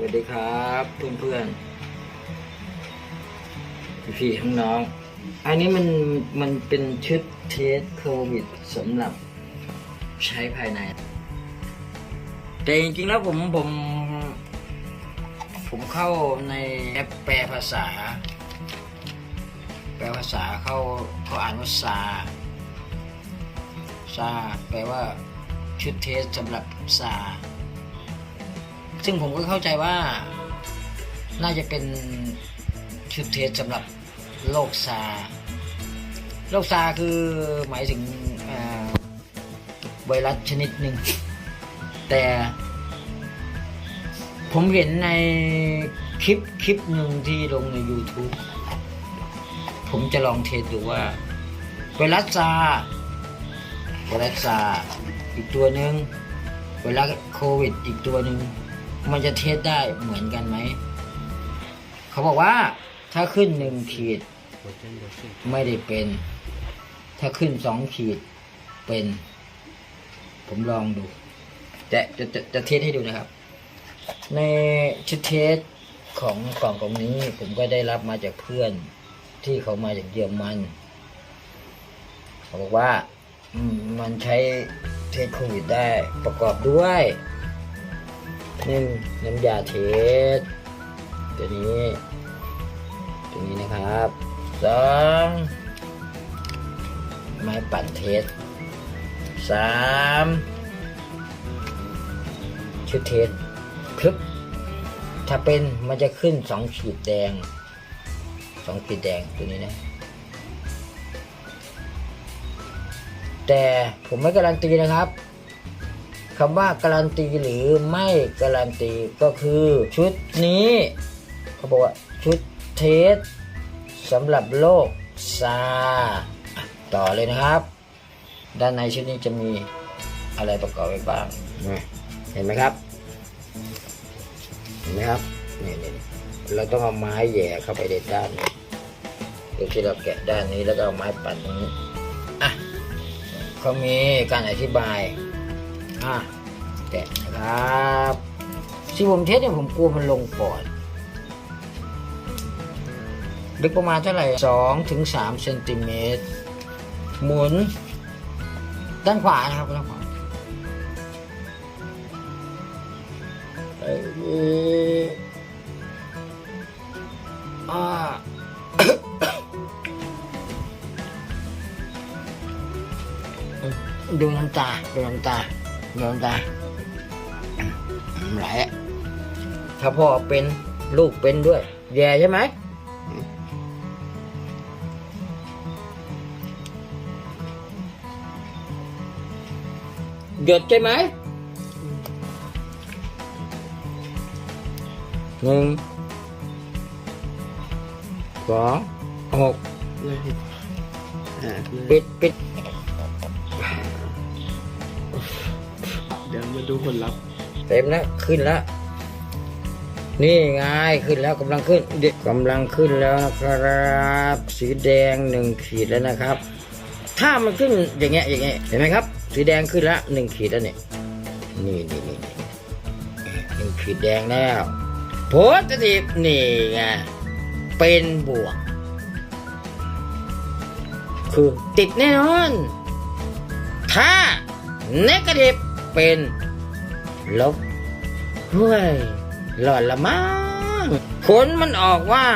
สวัสดีครับเพื่อนเพื่อนๆพี่ๆน้อง อันนี้มันมันเป็นชุดเทสโควิดสำหรับใช้ภายใน แต่จริงๆแล้วผมผม ผมเข้าในแอปแปลภาษา แปลภาษาเข้าเขาอ่านว่าซาซาแปลว่าชุดเทสสำหรับซา ซึ่งผมก็เข้าใจว่าน่าจะเป็นชุดเทสสำหรับโรคซาโรคซาคือหมายถึงไวรัสชนิดหนึ่ง แต่ผมเห็นในคลิปคลิปหนึ่งที่ลงใน YouTube ผมจะลองเทสดูว่า ไวรัสซาไวรัสซาอีกตัวหนึ่งไวรัสโควิดอีกตัวหนึ่ง มันจะเทสได้เหมือนกันไหม เขาบอกว่า ถ้าขึ้นหนึ่งขีด ไม่ได้เป็น ถ้าขึ้นสองขีดเป็น ผมลองดู จะจะจะจะเทสให้ดูนะครับ ในชุดเทสของกล่องกล่องนี้ ผมก็ได้รับมาจากเพื่อนที่เขามาจากเยอรมัน เขาบอกว่ามมันใช้เทสโควิดได้ประกอบด้วย หนึ่งน้ำยาเทสตัวนี้ ตัวนี้นะครับสองไม้ปั่นเทสสามชุดเทสพลึบถ้าเป็นมันจะขึ้นสองขีดแดงสองขีดแดงตัวนี้นะแต่ผมไม่การันตีนะครับ คำว่าการันตีหรือไม่การันตีก็คือชุดนี้ เขาบอกว่าชุดเทสสำหรับโรคซาต่อเลยนะครับ ด้านในชุดนี้จะมีอะไรประกอบไว้บ้าง เห็นไหมครับ เห็นไหมครับนี่นี่เราต้องเอาไม้แย่เข้าไปในด้านนี้โดยที่เราแกะด้านนี้แล้วก็เอาไม้ปั่นตรงนี้อะเขามีการอธิบาย อะแกะนะครับที่ผมเทสเนี่ยผมกลัวมันลงปอดลึกประมาณเท่าไหร่สองถึงสามเซนติเมตรหมุน ด้านขวานะครับด้านขวาเอ่ออ่าดูน้ำตา ดูน้ำตา ดูน้ำตาไหลอะถ้าพ่อเป็นลูกเป็นด้วย แย่ใช่ไหมหยดใช่ไหมหนึ่งสองหกอ่าปิดปิด เดี๋ยวมาดูผลลัพธ์เต็มแล้วขึ้นแล้วนี่ไงขึ้นแล้วกำลังขึ้นเด็กกำลังขึ้นแล้วนะครับ สีแดงหนึ่งขีดแล้วนะครับ ถ้ามันขึ้นอย่างเงี้ยอย่างเงี้ยเห็นไหมครับ สีแดงขึ้นแล้วหนึ่งขีดแล้วเนี่ยนี่นี่นี่นี่หนึ่งขีดแดงแล้วโพสติฟนี่ไงเป็นบวก คือติดแน่นอน ถ้าเนกาทีฟ เป็นลบเฮ้ยหลอดละมั้งผลมันออกว่า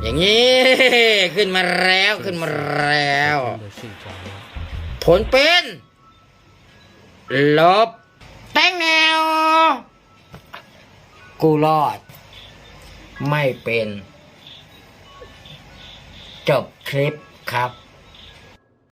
อย่างนี้ขึ้นมาแล้วขึ้นมาแล้ว ผลเป็น ลบ แตงแนว กูรอด ไม่เป็น จบคลิปครับ